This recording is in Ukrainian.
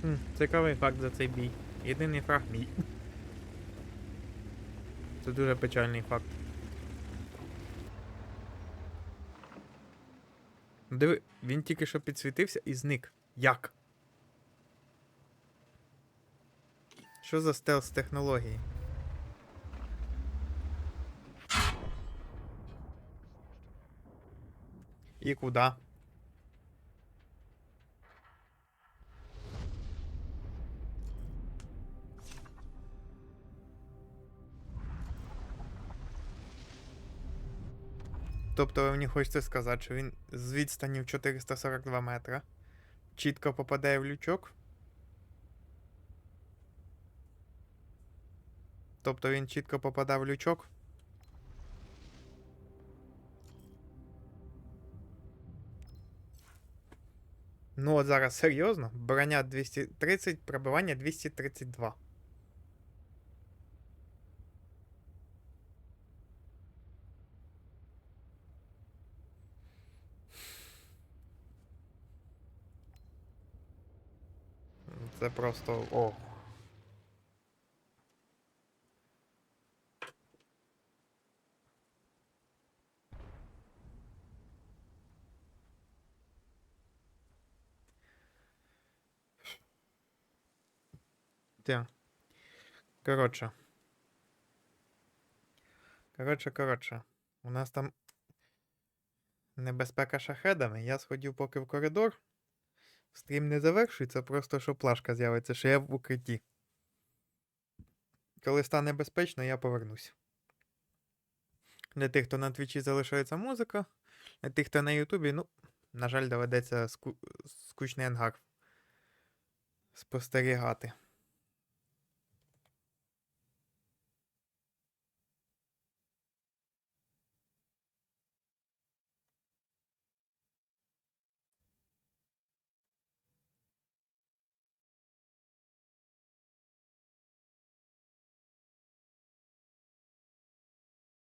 Хм, цікавий факт за цей бій. Єдиний фраг мій. Це дуже печальний факт. Диви, він тільки що підсвітився і зник. Як? Що за стелс технології? І куди? Тобто ви мені хочете сказати, що він з відстані в 442 метра чітко попадає в лючок? Тобто він чітко попадав в лючок? Ну от зараз серйозно. Броня 230, пробивання 232. Це просто. О. Те. Коротше. Коротше, коротше. У нас там небезпека шахедами. Я сходів поки в коридор. Стрім не завершується, просто що плашка з'явиться, що я в укритті. Коли стане безпечно, я повернусь. Для тих, хто на твічі залишається музика, для тих, хто на Ютубі, ну, на жаль, доведеться ску... скучний ангар спостерігати.